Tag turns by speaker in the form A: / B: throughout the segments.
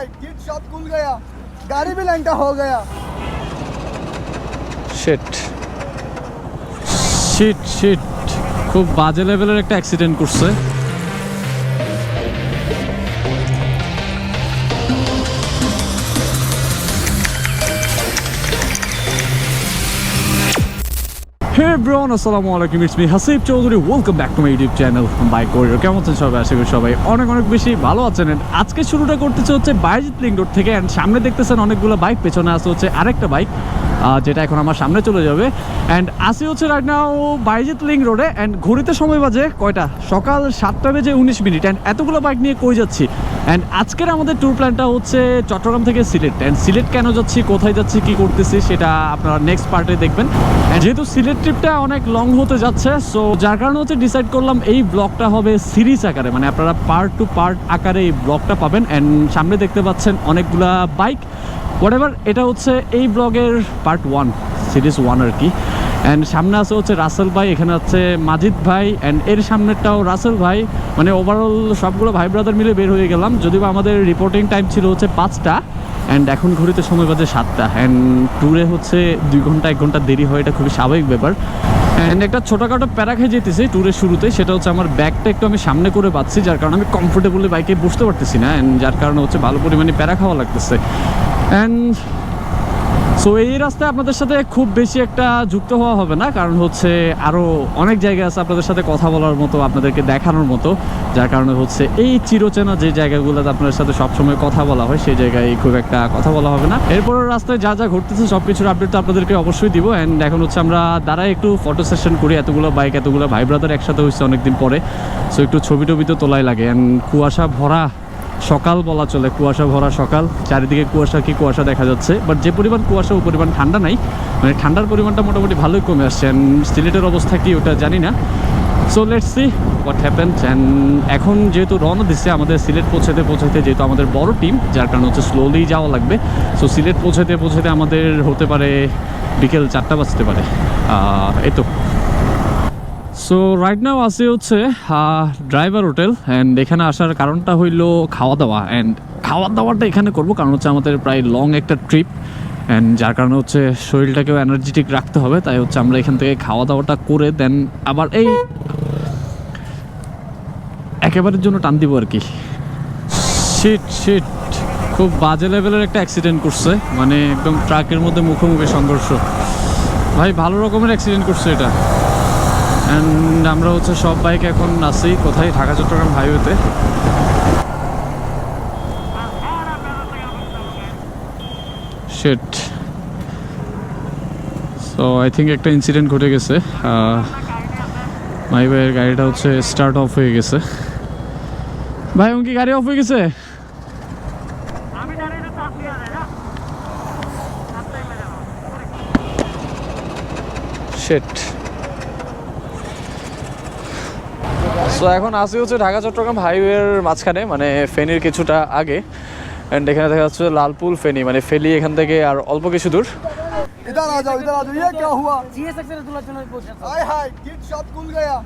A: हाय kit shop खुल गया गाड़ी भी लंका हो गया
B: শিট শিট শিট খুব বাজে লেভেলের একটা অ্যাক্সিডেন্ট করছে ব্রন আসসালামু আলাইকুম it's me Hasib Chowdhury welcome back to my YouTube channel by কোরিয়ার কেমন আছেন সবাই? আশা করি সবাই অনেক অনেক বেশি ভালো আছেন। অ্যান্ড আজকে শুরুটা করতেছে হচ্ছে বাইজিৎ লিঙ্ক রোড থেকে অ্যান্ড সামনে দেখতেছেন অনেকগুলো বাইক পেছনে আসতে হচ্ছে আরেকটা বাইক যেটা এখন আমার সামনে চলে যাবে। অ্যান্ড আসি হচ্ছে রাইট নাও বাইজিৎ লিঙ্ক রোডে অ্যান্ড ঘড়িতে সময় বাজে কয়টা? সকাল সাতটা বেজে উনিশ মিনিট। অ্যান্ড এতগুলো বাইক নিয়ে কই যাচ্ছি? অ্যান্ড আজকের আমাদের ট্যুর প্ল্যানটা হচ্ছে চট্টগ্রাম থেকে সিলেট। অ্যান্ড সিলেট কেন যাচ্ছি, কোথায় যাচ্ছি, কি করতেছি, সেটা আপনারা নেক্সট পার্টে দেখবেন। And যেহেতু সিলেট ট্রিপটা অনেক লং হতে যাচ্ছে সো যার কারণে হচ্ছে ডিসাইড করলাম এই ব্লগটা হবে সিরিজ আকারে। মানে আপনারা পার্ট টু পার্ট আকারে এই ব্লগটা পাবেন। অ্যান্ড সামনে দেখতে পাচ্ছেন অনেকগুলা বাইক হোয়াট এটা হচ্ছে এই ব্লগের পার্ট ওয়ান সিরিজ ওয়ান আর কি। অ্যান্ড সামনে আছে হচ্ছে রাসেল ভাই, এখানে আছে মাজিদ ভাই অ্যান্ড এর সামনেরটাও রাসেল ভাই। মানে ওভারঅল সবগুলো ভাই ব্রাদার মিলে বের হয়ে গেলাম। যদিও আমাদের রিপোর্টিং টাইম ছিল হচ্ছে পাঁচটা অ্যান্ড এখন ঘড়িতে সময় বাজে সাতটা। অ্যান্ড ট্যুরে হচ্ছে দুই ঘণ্টা, এক ঘণ্টা দেরি হয়, এটা খুবই স্বাভাবিক ব্যাপার। অ্যান্ড একটা ছোটোখাটো প্যারা খেয়ে যেতেছে ট্যুরের শুরুতে, সেটা হচ্ছে আমার ব্যাগটা একটু আমি সামনে করে পাচ্ছি যার কারণে আমি কমফোর্টেবলি বাইকে বসতে পারতেছি না অ্যান্ড যার কারণে হচ্ছে ভালো পরিমাণে প্যারা খাওয়া লাগতেছে। অ্যান্ড সো এই রাস্তায় আপনাদের সাথে খুব বেশি একটা যুক্ত হওয়া হবে না, কারণ হচ্ছে আরও অনেক জায়গা আছে আপনাদের সাথে কথা বলার মতো, আপনাদেরকে দেখানোর মতো, যার কারণে হচ্ছে এই চিরচেনা যে জায়গাগুলোতে আপনাদের সাথে সবসময় কথা বলা হয়, সেই জায়গায় খুব একটা কথা বলা হবে না। এরপরের রাস্তায় যা যা ঘটতেছে সব কিছুর আপডেট তো আপনাদেরকে অবশ্যই দিব। অ্যান্ড এখন হচ্ছে আমরা দাঁড়ায় একটু ফটো সেশন করি, এতগুলো বাইক এতগুলো ভাই ব্রাদার একসাথে হচ্ছে অনেকদিন পরে। সো একটু ছবি টবি তো তোলাই লাগে। অ্যান্ড কুয়াশা ভরা সকাল বলা চলে, কুয়াশা ভরা সকাল। চারিদিকে কুয়াশা কি কুয়াশা দেখা যাচ্ছে বাট যে পরিমাণ কুয়াশা ওই পরিমাণ ঠান্ডা নাই। মানে ঠান্ডার পরিমাণটা মোটামুটি ভালোই কমে আসছে অ্যান্ড সিলেটের অবস্থা কি ওটা জানি না। So let's see what happens and এখন যেহেতু রওনা দিচ্ছে আমাদের সিলেট পৌঁছাতে পৌঁছাতে যেহেতু আমাদের বড় টিম যার কারণে হচ্ছে স্লোলি যাওয়া লাগবে। সো সিলেট পৌঁছাতে পৌঁছাতে আমাদের হতে পারে বিকেল চারটা বাজতে পারে। এই তো। সো রাইট নাও আছে হচ্ছে ড্রাইভার হোটেল অ্যান্ড এখানে আসার কারণটা হইল খাওয়া দাওয়া অ্যান্ড খাওয়া দাওয়াটা এখানে করব, কারণ হচ্ছে আমাদের প্রায় লং একটা ট্রিপ অ্যান্ড যার কারণে হচ্ছে শরীরটাকেও এনার্জেটিক রাখতে হবে, তাই হচ্ছে আমরা এখান থেকে খাওয়া দাওয়াটা করে দেন আবার এই একেবারের জন্য টান দিব আর কি। শিট শিট খুব বাজে লেভেলের একটা অ্যাক্সিডেন্ট করছে মানে একদম ট্রাকের মধ্যে মুখোমুখি সংঘর্ষ। ভাই, ভালো রকমের অ্যাক্সিডেন্ট করছে এটা। অ্যান্ড আমরা হচ্ছে সব বাইক এখন আছি। কোথায়? ঢাকা, চট্টগ্রাম হাইওয়েতে সো আই থিঙ্ক একটা ইনসিডেন্ট ঘটে গেছে। মাই ভাইয়ের গাড়িটা হচ্ছে স্টার্ট অফ হয়ে গেছে। ভাই কি গাড়ি অফ হয়ে গেছে? শেট সো এখন আসি হচ্ছে ঢাকা চট্টগ্রাম হাইওয়ের মাঝখানে মানে ফেনীর কিছুটা আগে অ্যান্ড এখানে দেখা যাচ্ছে লালপুল ফেনী মানে ফেলি এখান থেকে আর অল্প কিছু দূর
A: इधर आ जाओ इधर आ जाओ ये क्या हुआ
C: जीएस एक्सरे दूल्हा चुनाव पूछ रहा
A: हाय हाय किट शॉप खुल गया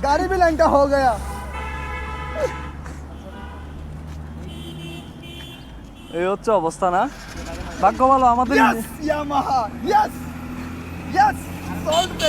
A: गाड़ी भी लंका हो गया
B: এই হচ্ছে অবস্থা না ভাগ্য ভালো আমাদের
A: yes Yamaha yes yes salt पे